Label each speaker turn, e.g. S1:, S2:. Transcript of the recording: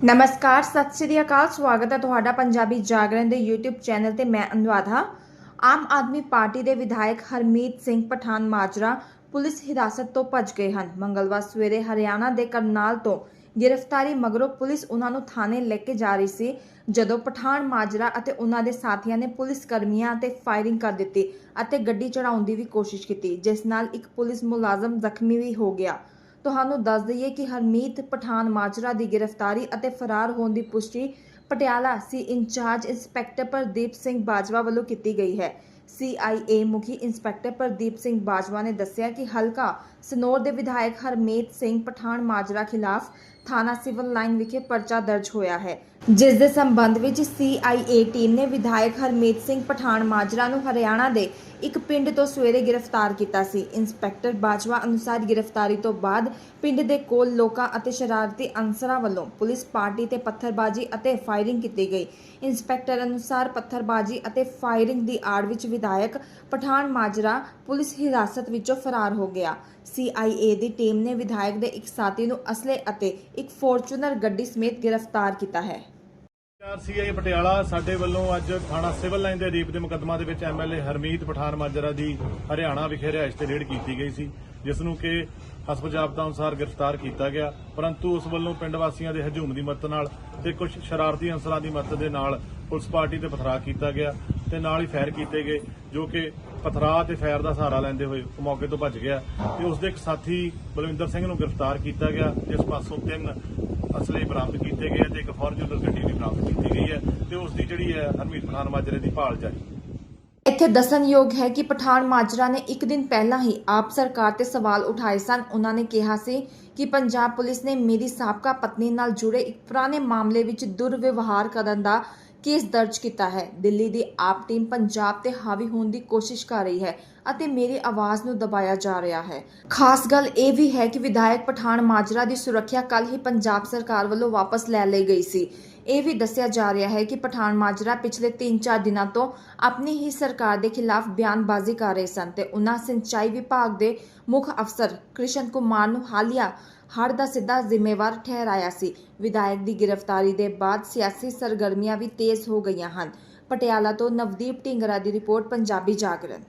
S1: ਨਮਸਕਾਰ, ਸਤਿ ਸ੍ਰੀ ਅਕਾਲ, ਸਵਾਗਤ ਹੈ ਤੁਹਾਡਾ ਪੰਜਾਬੀ ਜਾਗਰਣ ਦੇ YouTube ਚੈਨਲ ਤੇ ਮੈਂ ਅਨੁਰਾਧਾ। ਆਮ ਆਦਮੀ ਪਾਰਟੀ ਦੇ ਵਿਧਾਇਕ ਹਰਮੀਤ ਸਿੰਘ ਪਠਾਨ ਮਾਜਰਾ ਪੁਲਿਸ ਹਿਰਾਸਤ ਤੋਂ ਭੱਜ ਗਏ ਹਨ। ਮੰਗਲਵਾਰ ਸਵੇਰੇ ਹਰਿਆਣਾ ਦੇ ਕਰਨਾਲ ਤੋਂ ਗ੍ਰਿਫਤਾਰੀ ਮਗਰੋਂ ਪੁਲਿਸ ਉਹਨਾਂ ਨੂੰ ਥਾਣੇ ਲੈ ਕੇ ਜਾ ਰਹੀ ਸੀ, ਜਦੋਂ ਪਠਾਨ ਮਾਜਰਾ ਅਤੇ ਉਹਨਾਂ ਦੇ ਸਾਥੀਆਂ ਨੇ ਪੁਲਿਸ ਕਰਮੀਆਂ ਤੇ ਫਾਇਰਿੰਗ ਕਰ ਦਿੱਤੀ ਅਤੇ ਗੱਡੀ ਚੜਾਉਣ ਦੀ ਵੀ ਕੋਸ਼ਿਸ਼ ਕੀਤੀ, ਜਿਸ ਨਾਲ ਇੱਕ ਪੁਲਿਸ ਮੁਲਾਜ਼ਮ ਜ਼ਖਮੀ ਵੀ ਹੋ ਗਿਆ। ਤੁਹਾਨੂੰ ਦੱਸ ਦਈਏ ਕਿ ਹਰਮੀਤ ਪਠਾਨ ਮਾਜਰਾ ਦੀ ਗ੍ਰਿਫਤਾਰੀ ਅਤੇ ਫਰਾਰ ਹੋਣ ਦੀ ਪੁਸ਼ਟੀ Patiala C incharge inspector Pradeep Singh Bajwa ਵੱਲੋਂ ਕੀਤੀ ਗਈ ਹੈ। CIA ਮੁਖੀ ਇੰਸਪੈਕਟਰ ਪ੍ਰਦੀਪ ਸਿੰਘ ਬਾਜਵਾ ਨੇ ਦੱਸਿਆ ਕਿ ਹਲਕਾ ਸਨੌਰ ਦੇ ਵਿਧਾਇਕ ਹਰਮੀਤ ਸਿੰਘ ਪਠਾਨ ਮਾਜਰਾ ਖਿਲਾਫ ਥਾਣਾ ਸਿਵਲ ਲਾਈਨ ਵਿਖੇ ਪਰਚਾ ਦਰਜ ਹੋਇਆ ਹੈ। ਜਿਸ ਦੇ ਸੰਬੰਧ ਵਿੱਚ CIA ਟੀਮ ਨੇ ਵਿਧਾਇਕ ਹਰਮੀਤ ਸਿੰਘ ਪਠਾਨ ਮਾਜਰਾ ਨੂੰ ਹਰਿਆਣਾ ਦੇ ਇੱਕ ਪਿੰਡ ਤੋਂ ਸਵੇਰੇ ਗ੍ਰਿਫਤਾਰ ਕੀਤਾ ਸੀ। ਇੰਸਪੈਕਟਰ ਬਾਜਵਾ ਅਨੁਸਾਰ ਗ੍ਰਿਫਤਾਰੀ ਤੋਂ ਬਾਅਦ ਪਿੰਡ ਦੇ ਕੋਲ ਲੋਕਾਂ ਅਤੇ ਸ਼ਰਾਰਤੀ ਅਨਸਰਾਂ ਵੱਲੋਂ ਪੁਲਿਸ ਪਾਰਟੀ ਤੇ ਪੱਥਰਬਾਜ਼ੀ ਅਤੇ ਫਾਇਰਿੰਗ ਕੀਤੀ ਗਈ। ਇੰਸਪੈਕਟਰ ਅਨੁਸਾਰ ਪੱਥਰਬਾਜ਼ੀ ਅਤੇ ਫਾਇਰਿੰਗ ਦੀ ਆੜ ਵਿੱਚ ਵਿਧਾਇਕ ਪਠਾਨ ਮਾਜਰਾ ਪੁਲਿਸ ਹਿਰਾਸਤ ਵਿੱਚੋਂ ਫਰਾਰ ਹੋ ਗਿਆ। CIA ਦੀ ਟੀਮ ਨੇ ਵਿਧਾਇਕ ਦੇ ਇੱਕ ਸਾਥੀ ਨੂੰ ਅਸਲੇ ਅਤੇ ਇੱਕ ਫੋਰਚੂਨਰ ਗੱਡੀ ਸਮੇਤ ਗ੍ਰਿਫਤਾਰ ਕੀਤਾ ਹੈ।
S2: ਸੀਆਈ ਪਟਿਆਲਾ, ਸਾਡੇ ਵੱਲੋਂ ਅੱਜ ਥਾਣਾ ਸਿਵਲ ਲਾਈਨ ਦੇ ਰੀਪ ਦੇ ਮੁਕੱਦਮਾ ਦੇ ਵਿੱਚ ਐਮਐਲਏ ਹਰਮੀਤ ਪਠਾਨ ਮਾਜਰਾ ਦੀ ਹਰਿਆਣਾ ਵਿਖੇ ਰਿਹਾਇਸ਼ ਤੇ ਰੇਡ ਕੀਤੀ ਗਈ ਸੀ, ਜਿਸ ਨੂੰ ਕਿ ਹਸਪ ਅਨੁਸਾਰ ਗ੍ਰਿਫਤਾਰ ਕੀਤਾ ਗਿਆ, ਪਰੰਤੂ ਉਸ ਵੱਲੋਂ ਪਿੰਡ ਵਾਸੀਆਂ ਦੇ ਹਜੂਮ ਦੀ ਮਦਦ ਨਾਲ ਤੇ ਕੁਝ ਸ਼ਰਾਰਤੀ ਅਨਸਰਾਂ ਦੀ ਮਦਦ ਦੇ ਨਾਲ ਪੁਲਿਸ ਪਾਰਟੀ ਤੇ ਪਥਰਾ ਕੀਤਾ ਗਿਆ। ਤੇ ਨਾਲ ਹੀ ਫਾਇਰ ਕੀਤੇ ਗਏ, ਜੋ ਕਿ ਪਥਰਾ ਤੇ ਫਾਇਰ ਦਾ ਸਹਾਰਾ ਲੈਂਦੇ ਹੋਏ ਮੌਕੇ ਤੋਂ ਭੱਜ ਗਿਆ ਤੇ ਉਸ ਦੇ ਇੱਕ ਸਾਥੀ ਬਲਵਿੰਦਰ ਸਿੰਘ ਨੂੰ ਗ੍ਰਿਫਤਾਰ ਕੀਤਾ ਗਿਆ ਜਿਸ ਪਾਸੋਂ ਤਿੰਨ ਅਸਲੇ ਬਰਾਮਦ ਕੀਤੇ ਗਏ ਤੇ ਇੱਕ ਫੋਰਚੂਨਰ ਗੱਡੀ ਵੀ ਬਰਾਮਦ ਕੀਤੀ ਗਈ ਹੈ ਤੇ ਉਸ ਦੀ ਜਿਹੜੀ ਹੈ ਹਰਮੀਤ ਪਠਾਨ ਮਾਜਰੇ ਦੀ ਭਾਲ ਜਾਰੀ।
S1: ਇੱਥੇ ਦੱਸਣਯੋਗ ਹੈ ਕਿ ਪਠਾਨ ਮਾਜਰਾ ਨੇ ਇੱਕ ਦਿਨ ਪਹਿਲਾਂ ਹੀ ਆਪ ਸਰਕਾਰ ਤੇ ਸਵਾਲ ਉਠਾਏ ਸਨ। ਉਹਨਾਂ ਨੇ ਕਿਹਾ ਸੀ ਕਿ ਪੰਜਾਬ ਪੁਲਿਸ ਨੇ ਮੇਰੀ ਸਾਬਕਾ ਪਤਨੀ ਨਾਲ ਜੁੜੇ ਇੱਕ ਪੁਰਾਣੇ ਮਾਮਲੇ ਵਿੱਚ ਦੁਰਵਿਵਹਾਰ ਕਰਨ ਦਾ ਕੇਸ ਦਰਜ ਕੀਤਾ ਹੈ। ਦਿੱਲੀ ਦੀ ਆਪ ਟੀਮ ਪੰਜਾਬ ਤੇ ਹਾਵੀ ਹੋਣ ਦੀ ਕੋਸ਼ਿਸ਼ ਕਰ ਰਹੀ ਹੈ ਅਤੇ ਮੇਰੀ ਆਵਾਜ਼ ਨੂੰ ਦਬਾਇਆ ਜਾ ਰਿਹਾ ਹੈ। ਖਾਸ ਗੱਲ ਇਹ ਵੀ ਹੈ ਕਿ ਵਿਧਾਇਕ ਪਠਾਨ ਮਾਜਰਾ ਦੀ ਸੁਰੱਖਿਆ ਕੱਲ ਹੀ ਪੰਜਾਬ ਸਰਕਾਰ ਵੱਲੋਂ ਵਾਪਸ ਲੈ ਲਈ ਗਈ ਸੀ। ਇਹ ਵੀ ਦੱਸਿਆ ਜਾ ਰਿਹਾ ਹੈ ਕਿ ਪਠਾਨ ਮਾਜਰਾ ਪਿਛਲੇ 3-4 ਦਿਨਾਂ ਤੋਂ ਆਪਣੀ ਹੀ ਸਰਕਾਰ ਦੇ ਖਿਲਾਫ ਬਿਆਨਬਾਜ਼ੀ ਕਰ ਰਹੇ ਸਨ ਤੇ ਉਨ੍ਹਾਂ ਸਿੰਚਾਈ ਵਿਭਾਗ ਦੇ ਮੁੱਖ ਅਫਸਰ ਕ੍ਰਿਸ਼ਨ ਕੁਮਾਰ ਨੂੰ ਹਾਲੀਆ ਹੜ੍ਹ ਦਾ ਸਿੱਧਾ ਜ਼ਿੰਮੇਵਾਰ ਠਹਿਰਾਇਆ ਸੀ। ਵਿਧਾਇਕ ਦੀ ਗ੍ਰਿਫਤਾਰੀ ਦੇ ਬਾਅਦ ਸਿਆਸੀ ਸਰਗਰਮੀਆਂ ਵੀ ਤੇਜ਼ ਹੋ ਗਈਆਂ ਹਨ। ਪਟਿਆਲਾ ਤੋਂ ਨਵਦੀਪ ਢਿੰਗਰਾ ਦੀ ਰਿਪੋਰਟ, ਪੰਜਾਬੀ ਜਾਗਰਣ।